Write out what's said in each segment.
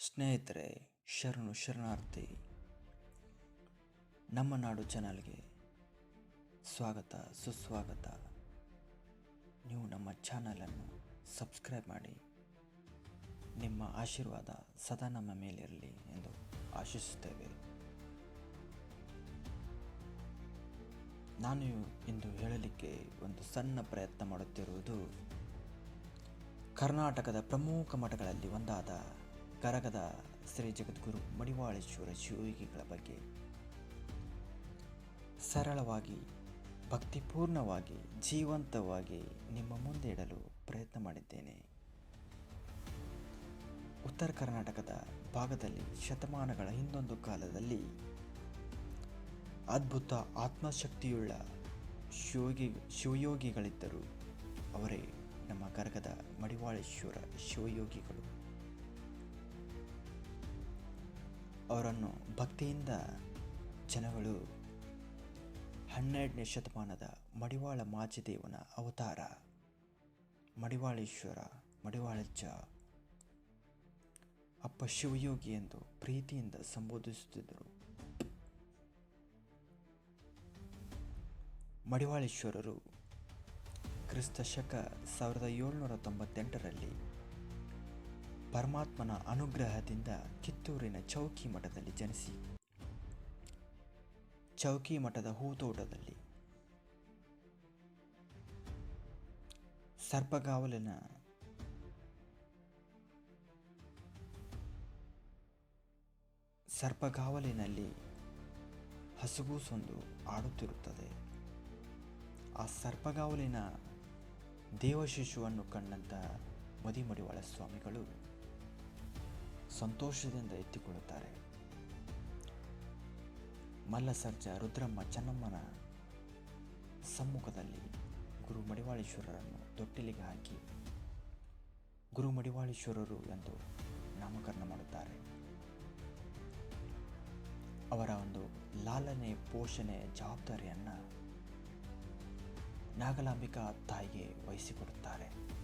ಸ್ನೇಹಿತರೆ, ಶರಣು, ಶರಣಾರ್ಥಿ, ನಮ್ಮ ನಾಡು ಚಾನಲ್ಗೆ ಸ್ವಾಗತ, ಸುಸ್ವಾಗತ. ನೀವು ನಮ್ಮ ಚಾನಲನ್ನು ಸಬ್ಸ್ಕ್ರೈಬ್ ಮಾಡಿ, ನಿಮ್ಮ ಆಶೀರ್ವಾದ ಸದಾ ನಮ್ಮ ಮೇಲಿರಲಿ ಎಂದು ಆಶಿಸುತ್ತೇವೆ. ನಾನು ಇಂದು ಹೇಳಲಿಕ್ಕೆ ಒಂದು ಸಣ್ಣ ಪ್ರಯತ್ನ ಮಾಡುತ್ತಿರುವುದು, ಕರ್ನಾಟಕದ ಪ್ರಮುಖ ಮಠಗಳಲ್ಲಿ ಒಂದಾದ ಗರಗದ ಶ್ರೀ ಜಗದ್ಗುರು ಮಡಿವಾಳೇಶ್ವರ ಶಿವಯೋಗಿಗಳ ಬಗ್ಗೆ ಸರಳವಾಗಿ, ಭಕ್ತಿಪೂರ್ಣವಾಗಿ, ಜೀವಂತವಾಗಿ ನಿಮ್ಮ ಮುಂದೆ ಇಡಲು ಪ್ರಯತ್ನ ಮಾಡಿದ್ದೇನೆ. ಉತ್ತರ ಕರ್ನಾಟಕದ ಭಾಗದಲ್ಲಿ ಶತಮಾನಗಳ ಹಿಂದೊಂದು ಕಾಲದಲ್ಲಿ ಅದ್ಭುತ ಆತ್ಮಶಕ್ತಿಯುಳ್ಳ ಶಿವಯೋಗಿ ಶಿವಯೋಗಿಗಳಿದ್ದರು. ಅವರೇ ನಮ್ಮ ಕರಗದ ಮಡಿವಾಳೇಶ್ವರ ಶಿವಯೋಗಿಗಳು. ಅವರನ್ನು ಭಕ್ತಿಯಿಂದ ಜನಗಳು ಹನ್ನೆರಡನೇ ಶತಮಾನದ ಮಡಿವಾಳ ಮಾಚಿದೇವನ ಅವತಾರ. ಮಡಿವಾಳೇಶ್ವರ, ಮಡಿವಾಳಜ್ಜ, ಅಪ್ಪ ಶಿವಯೋಗಿ ಎಂದು ಪ್ರೀತಿಯಿಂದ ಸಂಬೋಧಿಸುತ್ತಿದ್ದರು. ಮಡಿವಾಳೇಶ್ವರರು ಕ್ರಿಸ್ತ ಶಕ ಸಾವಿರದ ಏಳ್ನೂರ ತೊಂಬತ್ತೆಂಟರಲ್ಲಿ ಪರಮಾತ್ಮನ ಅನುಗ್ರಹದಿಂದ ಕಿತ್ತೂರಿನ ಚೌಕಿ ಮಠದಲ್ಲಿ ಜನಿಸಿ. ಚೌಕಿ ಮಠದ ಹೂತೋಟದಲ್ಲಿ ಸರ್ಪಗಾವಲಿನ ಸರ್ಪಗಾವಲಿನಲ್ಲಿ ಹಸುಗೂಸೊಂದು ಆಡುತ್ತಿರುತ್ತದೆ. ಆ ಸರ್ಪಗಾವಲಿನ ದೇವಶಿಶುವನ್ನು ಕಂಡಂತಹ ಮದಿಮಡಿವಾಳ ಸ್ವಾಮಿಗಳು ಸಂತೋಷದಿಂದ ಎತ್ತಿಕೊಳ್ಳುತ್ತಾರೆ. ಮಲ್ಲಸರ್ಜ ರುದ್ರಮ್ಮ ಚೆನ್ನಮ್ಮನ ಸಮ್ಮುಖದಲ್ಲಿ ಗುರು ಮಡಿವಾಳೇಶ್ವರರನ್ನು ತೊಟ್ಟಿಲಿಗೆ ಹಾಕಿ, ಗುರು ಮಡಿವಾಳೇಶ್ವರರು ಎಂದು ನಾಮಕರಣ ಮಾಡುತ್ತಾರೆ. ಅವರ ಒಂದು ಲಾಲನೆ ಪೋಷಣೆ ಜವಾಬ್ದಾರಿಯನ್ನು ನಾಗಲಾಂಬಿಕಾ ತಾಯಿಗೆ ವಹಿಸಿಕೊಡುತ್ತಾರೆ.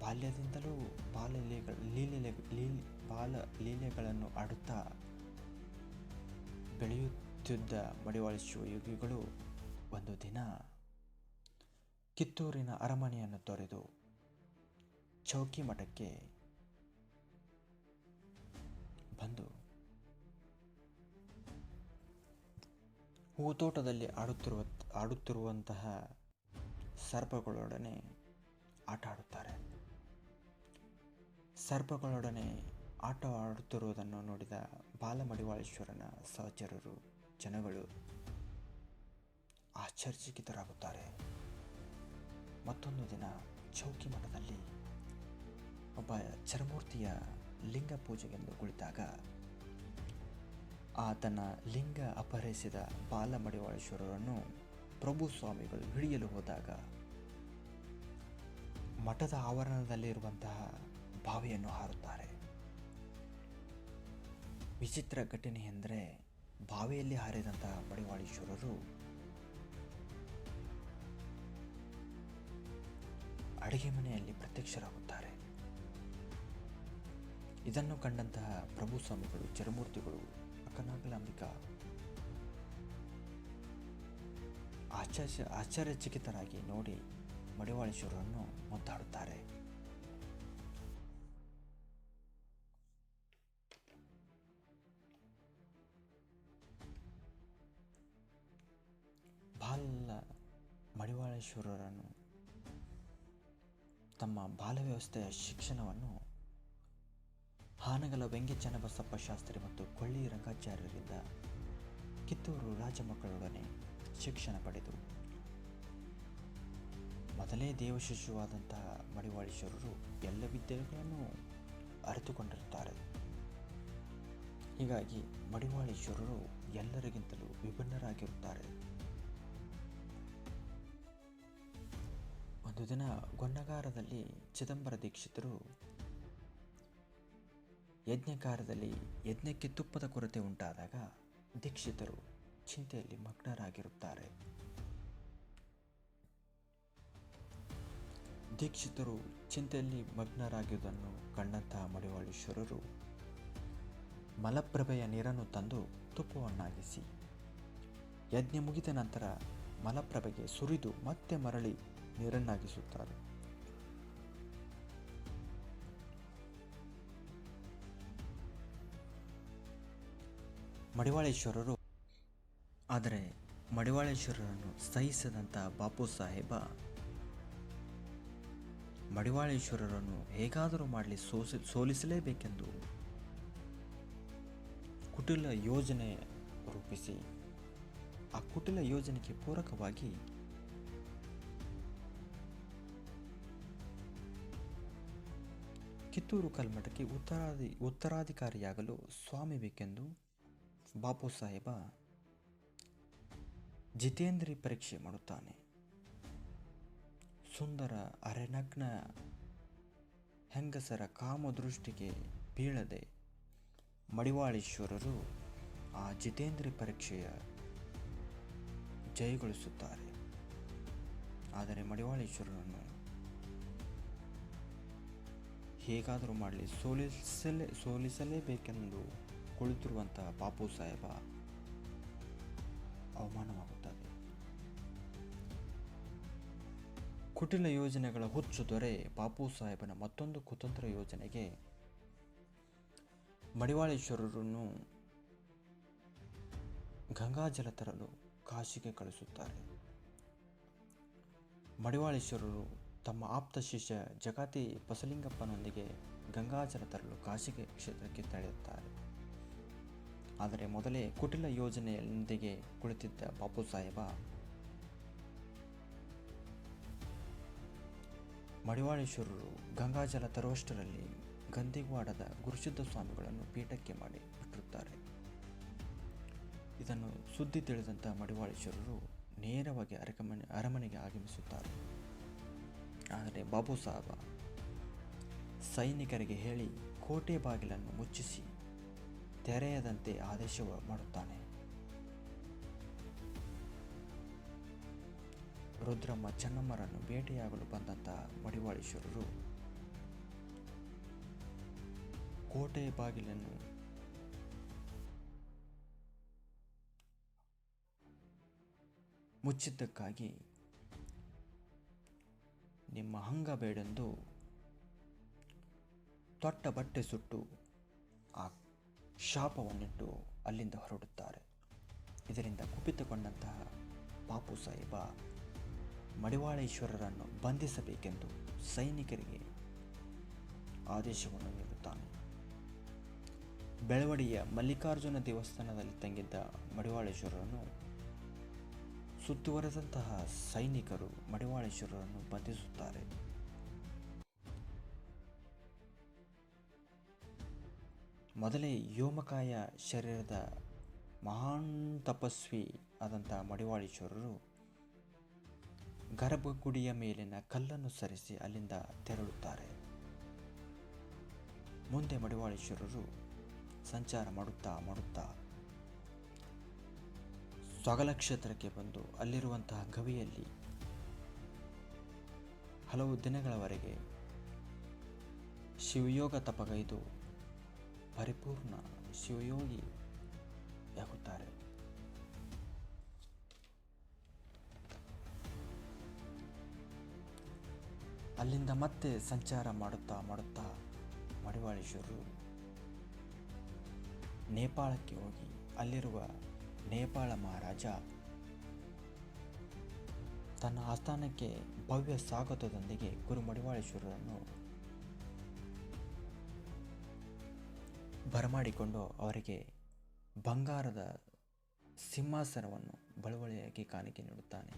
ಬಾಲ್ಯದಿಂದಲೂ ಬಾಲ ಲೀಲೆ ಲೀಲೆ ಬಾಲ ಲೀಲೆಗಳನ್ನು ಆಡುತ್ತಾ ಬೆಳೆಯುತ್ತಿದ್ದ ಮಡಿವಾಳ ಯೋಗಿಗಳು ಒಂದು ದಿನ ಕಿತ್ತೂರಿನ ಅರಮನೆಯನ್ನು ತೊರೆದು ಚೌಕಿ ಮಠಕ್ಕೆ ಬಂದು ಹೂತೋಟದಲ್ಲಿ ಆಡುತ್ತಿರುವ, ಆಡುತ್ತಿರುವಂತಹ ಸರ್ಪಗಳೊಡನೆ ಆಟ ಆಡುತ್ತಾರೆ ಸರ್ಪಗಳೊಡನೆ ಆಟವಾಡುತ್ತಿರುವುದನ್ನು ನೋಡಿದ ಬಾಲಮಡಿವಾಳೇಶ್ವರನ ಸಹಚರರು ಜನಗಳು ಆಶ್ಚರ್ಯಚಕಿತರಾಗುತ್ತಾರೆ. ಮತ್ತೊಂದು ದಿನ ಚೌಕಿ ಮಠದಲ್ಲಿ ಒಬ್ಬ ಚರಮೂರ್ತಿಯ ಲಿಂಗ ಪೂಜೆಗೆಂದು ಕುಳಿತಾಗ ಆತನ ಲಿಂಗ ಅಪಹರಿಸಿದ ಬಾಲಮಡಿವಾಳೇಶ್ವರರನ್ನು ಪ್ರಭು ಸ್ವಾಮಿಗಳು ಹಿಡಿಯಲು ಹೋದಾಗ ಮಠದ ಆವರಣದಲ್ಲಿರುವಂತಹ ಬಾವಿಯನ್ನು ಹಾರುತ್ತಾರೆ. ವಿಚಿತ್ರ ಘಟನೆ ಎಂದರೆ ಬಾವಿಯಲ್ಲಿ ಹಾರಿದಂತಹ ಮಡಿವಾಳೇಶ್ವರರು ಅಡುಗೆ ಮನೆಯಲ್ಲಿ ಪ್ರತ್ಯಕ್ಷರಾಗುತ್ತಾರೆ. ಇದನ್ನು ಕಂಡಂತಹ ಪ್ರಭು ಸ್ವಾಮಿಗಳು, ಚರಮೂರ್ತಿಗಳು, ಅಕ್ಕನಾಗಲಾಂಬಿಕಾ ಆಶ್ಚರ್ಯ ಆಶ್ಚರ್ಯಚಕಿತರಾಗಿ ನೋಡಿ ಮಡಿವಾಳೇಶ್ವರರನ್ನು ಮುದ್ದಾಡುತ್ತಾರೆ. ಮಡಿವಾಳೇಶ್ವರರನ್ನು ತಮ್ಮ ಬಾಲ ವ್ಯವಸ್ಥೆಯ ಶಿಕ್ಷಣವನ್ನು ಹಾನಗಲ ಚನ್ನಬಸಪ್ಪ ಶಾಸ್ತ್ರಿ ಮತ್ತು ಕೊಳ್ಳಿ ರಂಗಾಚಾರ್ಯರಿಂದ ಕಿತ್ತೂರು ರಾಜ ಮಕ್ಕಳೊಡನೆ ಶಿಕ್ಷಣ ಪಡೆದು ಮೊದಲೇ ದೇವಶಿಶುವಾದಂತಹ ಮಡಿವಾಳೀಶ್ವರರು ಎಲ್ಲ ವಿದ್ಯೆಗಳನ್ನು ಅರಿತುಕೊಂಡಿರುತ್ತಾರೆ. ಹೀಗಾಗಿ ಮಡಿವಾಳೀಶ್ವರರು ಎಲ್ಲರಿಗಿಂತಲೂ ವಿಭಿನ್ನರಾಗಿರುತ್ತಾರೆ. ಒಂದು ದಿನ ಗೊನ್ನಗಾರದಲ್ಲಿ ಚಿದಂಬರ ದೀಕ್ಷಿತರು ಯಜ್ಞಕಾರದಲ್ಲಿ ಯಜ್ಞಕ್ಕೆ ತುಪ್ಪದ ಕೊರತೆ ಉಂಟಾದಾಗ ದೀಕ್ಷಿತರು ಚಿಂತೆಯಲ್ಲಿ ಮಗ್ನರಾಗಿರುತ್ತಾರೆ. ದೀಕ್ಷಿತರು ಚಿಂತೆಯಲ್ಲಿ ಮಗ್ನರಾಗಿರುವುದನ್ನು ಕಣ್ಣಂತಹ ಮಡಿವಾಳೇಶ್ವರರು ಮಲಪ್ರಭೆಯ ನೀರನ್ನು ತಂದು ತುಪ್ಪವನ್ನಾಗಿಸಿ ಯಜ್ಞ ಮುಗಿದ ನಂತರ ಮಲಪ್ರಭೆಗೆ ಸುರಿದು ಮತ್ತೆ ಮರಳಿ ನೀರನ್ನಾಗಿಸುತ್ತಾರೆ. ಮಡಿವಾಳೇಶ್ವರರು, ಆದರೆ ಮಡಿವಾಳೇಶ್ವರರನ್ನು ಸಹಿಸದಂತಹ ಬಾಪು ಸಾಹೇಬ, ಮಡಿವಾಳೇಶ್ವರರನ್ನು ಹೇಗಾದರೂ ಮಾಡಲಿ ಸೋಸಿ, ಸೋಲಿಸಲೇಬೇಕೆಂದು ಕುಟಿಲ ಯೋಜನೆ ರೂಪಿಸಿ, ಆ ಕುಟಿಲ ಯೋಜನೆಗೆ ಪೂರಕವಾಗಿ ಕಿತ್ತೂರು ಕಲ್ಮಠಕ್ಕೆ ಉತ್ತರಾಧಿ, ಉತ್ತರಾಧಿಕಾರಿಯಾಗಲು ಸ್ವಾಮಿ ಬೇಕೆಂದು ಬಾಪು ಸಾಹೇಬ ಜಿತೇಂದ್ರಿ ಪರೀಕ್ಷೆ ಮಾಡುತ್ತಾನೆ. ಸುಂದರ ಅರೆನಗ್ನ ಹೆಂಗಸರ ಕಾಮದೃಷ್ಟಿಗೆ ಬೀಳದೆ ಮಡಿವಾಳೇಶ್ವರರು ಆ ಜಿತೇಂದ್ರಿ ಪರೀಕ್ಷೆಯ ಜಯಗೊಳಿಸುತ್ತಾರೆ. ಆದರೆ ಮಡಿವಾಳೇಶ್ವರರನ್ನು ಹೇಗಾದರೂ ಮಾಡಲಿ ಸೋಲಿಸಲೇ, ಸೋಲಿಸಲೇಬೇಕೆಂದು ಕುಳಿತಿರುವಂತಹ ಬಾಪು ಸಾಹೇಬ ಅವಮಾನವಾಗುತ್ತದೆ ಕುಟಿಲ ಯೋಜನೆಗಳ ಹುಚ್ಚು ದೊರೆ ಬಾಪು ಸಾಹೇಬನ ಮತ್ತೊಂದು ಕುತಂತ್ರ ಯೋಜನೆಗೆ ಮಡಿವಾಳೇಶ್ವರರನ್ನು ಗಂಗಾಜಲ ತರಲು ಕಾಶಿಗೆ ಕಳಿಸುತ್ತಾರೆ. ಮಡಿವಾಳೇಶ್ವರರು ತಮ್ಮ ಆಪ್ತ ಶಿಷ್ಯ ಜಗತಿ ಬಸಲಿಂಗಪ್ಪನೊಂದಿಗೆ ಗಂಗಾಜಲ ತರಲು ಕಾಶಿಗೆ ಕ್ಷೇತ್ರಕ್ಕೆ ತೆರಳುತ್ತಾರೆ. ಆದರೆ ಮೊದಲೇ ಕುಟಿಲ ಯೋಜನೆಯೊಂದಿಗೆ ಕುಳಿತಿದ್ದ ಬಾಪು ಸಾಹೇಬ, ಮಡಿವಾಳೇಶ್ವರರು ಗಂಗಾಜಲ ತರುವಷ್ಟರಲ್ಲಿ ಗಂಧಿವಾಡದ ಗುರುಸಿದ್ಧ ಸ್ವಾಮಿಗಳನ್ನು ಪೀಠಕ್ಕೆ ಮಾಡಿ ಬಿಟ್ಟಿರುತ್ತಾರೆ. ಇದನ್ನು ಸುದ್ದಿ ತಿಳಿದಂತಹ ಮಡಿವಾಳೇಶ್ವರರು ನೇರವಾಗಿ ಅರಕಮನೆ ಅರಮನೆಗೆ ಆಗಮಿಸುತ್ತಾರೆ. ಆದರೆ ಬಾಬು ಸಾಹಬ ಸೈನಿಕರಿಗೆ ಹೇಳಿ ಕೋಟೆ ಬಾಗಿಲನ್ನು ಮುಚ್ಚಿಸಿ ತೆರೆಯದಂತೆ ಆದೇಶ ಮಾಡುತ್ತಾನೆ. ರುದ್ರಮ್ಮ ಚೆನ್ನಮ್ಮರನ್ನು ಭೇಟಿಯಾಗಲು ಬಂದಂತಹ ಮಡಿವಾಳೇಶ್ವರರು ಕೋಟೆ ಬಾಗಿಲನ್ನು ಮುಚ್ಚಿದ್ದಕ್ಕಾಗಿ ನಿಮ್ಮ ಹಂಗ ಬೇಡೆಂದು ತೊಟ್ಟ ಬಟ್ಟೆ ಸುಟ್ಟು ಆ ಶಾಪವನ್ನಿಟ್ಟು ಅಲ್ಲಿಂದ ಹೊರಡುತ್ತಾರೆ. ಇದರಿಂದ ಕುಪಿತಗೊಂಡಂತಹ ಬಾಪು ಸಾಹೇಬ ಮಡಿವಾಳೇಶ್ವರರನ್ನು ಬಂಧಿಸಬೇಕೆಂದು ಸೈನಿಕರಿಗೆ ಆದೇಶವನ್ನು ನೀಡುತ್ತಾನೆ. ಬೆಳವಡಿಯ ಮಲ್ಲಿಕಾರ್ಜುನ ದೇವಸ್ಥಾನದಲ್ಲಿ ತಂಗಿದ್ದ ಮಡಿವಾಳೇಶ್ವರರನ್ನು ಸುತ್ತುವರೆದಂತಹ ಸೈನಿಕರು ಮಡಿವಾಳೇಶ್ವರರನ್ನು ಬಂಧಿಸುತ್ತಾರೆ. ಮೊದಲೇ ಯೋಮಕಾಯ ಶರೀರದ ಮಹಾನ್ ತಪಸ್ವಿ ಆದಂಥ ಮಡಿವಾಳೇಶ್ವರರು ಗರ್ಭಗುಡಿಯ ಮೇಲಿನ ಕಲ್ಲನ್ನು ಸರಿಸಿ ಅಲ್ಲಿಂದ ತೆರಳುತ್ತಾರೆ. ಮುಂದೆ ಮಡಿವಾಳೇಶ್ವರರು ಸಂಚಾರ ಮಾಡುತ್ತಾ ಮಾಡುತ್ತಾ ಸ್ವಗಲ ಕ್ಷೇತ್ರಕ್ಕೆ ಬಂದು ಅಲ್ಲಿರುವಂತಹ ಗವಿಯಲ್ಲಿ ಹಲವು ದಿನಗಳವರೆಗೆ ಶಿವಯೋಗ ತಪಗೈದು ಪರಿಪೂರ್ಣ ಶಿವಯೋಗಿ ಶಿವಯೋಗಿಯಾಗುತ್ತಾರೆ ಅಲ್ಲಿಂದ ಮತ್ತೆ ಸಂಚಾರ ಮಾಡುತ್ತಾ ಮಾಡುತ್ತಾ ಮಡಿವಾಳೇಶ್ವರರು ನೇಪಾಳಕ್ಕೆ ಹೋಗಿ ಅಲ್ಲಿರುವ ನೇಪಾಳ ಮಹಾರಾಜ ತನ್ನ ಆಸ್ಥಾನಕ್ಕೆ ಭವ್ಯ ಸ್ವಾಗತದೊಂದಿಗೆ ಗುರು ಮಡಿವಾಳೇಶ್ವರರನ್ನು ಬರಮಾಡಿಕೊಂಡು ಅವರಿಗೆ ಬಂಗಾರದ ಸಿಂಹಾಸನವನ್ನು ಬಳುವಳಿಯಾಗಿ ಕಾಣಿಕೆ ನೀಡುತ್ತಾನೆ.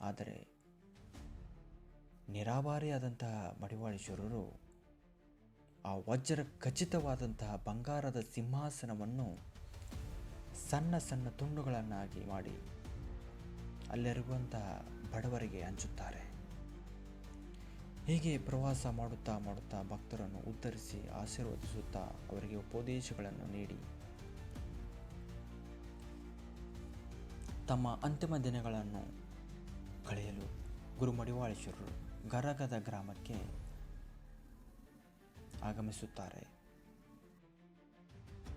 ಆದರೆ ನಿರಾಭಾರಿಯಾದಂತಹ ಮಡಿವಾಳೇಶ್ವರರು ಆ ವಜ್ರ ಖಚಿತವಾದಂತಹ ಬಂಗಾರದ ಸಿಂಹಾಸನವನ್ನು ಸಣ್ಣ ಸಣ್ಣ ತುಂಡುಗಳನ್ನಾಗಿ ಮಾಡಿ ಅಲ್ಲಿರುವಂತಹ ಬಡವರಿಗೆ ಹಂಚುತ್ತಾರೆ. ಹೀಗೆ ಪ್ರವಾಸ ಮಾಡುತ್ತಾ ಮಾಡುತ್ತಾ ಭಕ್ತರನ್ನು ಉದ್ಧರಿಸಿ ಆಶೀರ್ವದಿಸುತ್ತಾ ಅವರಿಗೆ ಉಪದೇಶಗಳನ್ನು ನೀಡಿ. ತಮ್ಮ ಅಂತಿಮ ದಿನಗಳನ್ನು ಕಳೆಯಲು ಗುರುಮಡಿವಾಳೇಶ್ವರರು ಗರಗದ ಗ್ರಾಮಕ್ಕೆ ಆಗಮಿಸುತ್ತಾರೆ.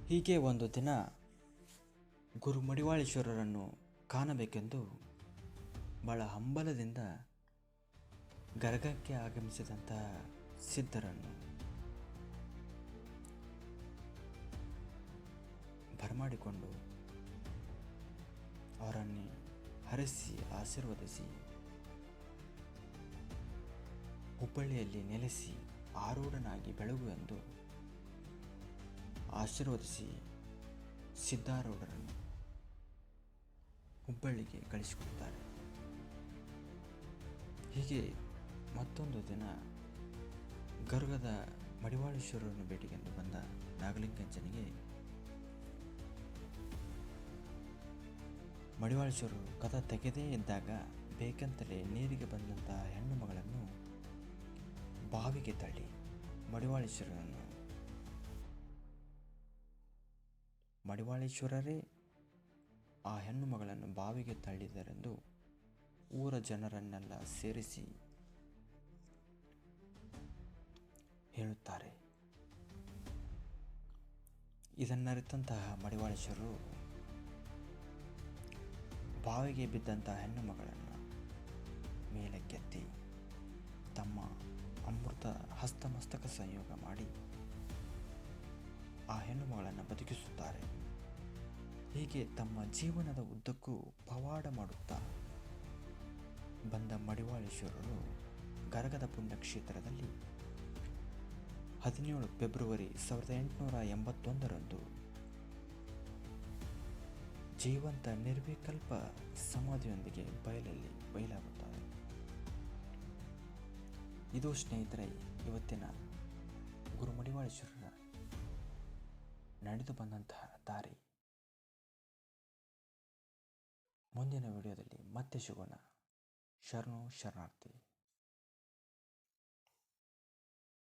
ಹೀಗೆ ಒಂದು ದಿನ ಗುರು ಮಡಿವಾಳೇಶ್ವರರನ್ನು ಕಾಣಬೇಕೆಂದು ಬಹಳ ಹಂಬಲದಿಂದ ಗರಗಕ್ಕೆ ಆಗಮಿಸಿದಂತಹ ಸಿದ್ಧರನ್ನು ಬರಮಾಡಿಕೊಂಡು ಅವರನ್ನು ಹರಿಸಿ ಆಶೀರ್ವದಿಸಿ ಹುಬ್ಬಳ್ಳಿಯಲ್ಲಿ ನೆಲೆಸಿ ಆರೂಢನಾಗಿ ಬೆಳಗು ಆಶೀರ್ವದಿಸಿ ಸಿದ್ಧಾರೂಢರನ್ನು ಹುಬ್ಬಳ್ಳಿಗೆ ಕಳಿಸಿಕೊಡ್ತಾರೆ. ಹೀಗೆ ಮತ್ತೊಂದು ದಿನ ಗರ್ಗದ ಮಡಿವಾಳೇಶ್ವರರನ್ನು ಭೇಟಿಗೆಂದು ಬಂದ ನಾಗಲಿಂಗಂಚನಿಗೆ ಮಡಿವಾಳೇಶ್ವರರು ಕಥ ತೆಗೆದೇ ಇದ್ದಾಗ ಬೇಕಂತಲೇ ನೀರಿಗೆ ಬಂದಂತಹ ಹೆಣ್ಣು ಮಗಳನ್ನು ಬಾವಿಗೆ ತಳ್ಳಿ ಮಡಿವಾಳೇಶ್ವರನನ್ನು ಮಡಿವಾಳೇಶ್ವರರೇ ಆ ಹೆಣ್ಣು ಮಗಳನ್ನು ಬಾವಿಗೆ ತಳ್ಳಿದರೆಂದು ಊರ ಜನರನ್ನೆಲ್ಲ ಸೇರಿಸಿ ಹೇಳುತ್ತಾರೆ. ಇದನ್ನರಿತಂತಹ ಮಡಿವಾಳಶರು ಬಾವಿಗೆ ಬಿದ್ದಂತಹ ಹೆಣ್ಣು ಮಗಳನ್ನು ಮೇಲಕ್ಕೆತ್ತಿ ತಮ್ಮ ಅಮೃತ ಹಸ್ತಮಸ್ತಕ ಸಂಯೋಗ ಮಾಡಿ ಆ ಹೆಣ್ಣು ಮಗಳನ್ನು ಬದುಕಿಸುತ್ತಾರೆ. ಹೀಗೆ ತಮ್ಮ ಜೀವನದ ಉದ್ದಕ್ಕೂ ಪವಾಡ ಮಾಡುತ್ತಾ ಬಂದ ಮಡಿವಾಳೇಶ್ವರರು ಗರಗದ ಪುಣ್ಯಕ್ಷೇತ್ರದಲ್ಲಿ ಹದಿನೇಳು ಫೆಬ್ರವರಿ ಸಾವಿರದ ಎಂಟುನೂರ ಎಂಬತ್ತೊಂದರಂದು ಜೀವಂತ ನಿರ್ವಿಕಲ್ಪ ಸಮಾಧಿಯೊಂದಿಗೆ ಬಯಲಲ್ಲಿ ಬಯಲಾಗುತ್ತಾರೆ. ಇದು ಸ್ನೇಹಿತರೆ, ಇವತ್ತಿನ ಗುರು ಮಡಿವಾಳೇಶ್ವರರ ನಡೆದು ಬಂದಂತಹ ದಾರಿ. ಮುಂದಿನ ವಿಡಿಯೋದಲ್ಲಿ ಮತ್ತೆ ಸಿಗೋಣ. ಶರಣು ಶರಣಾರ್ಥಿ.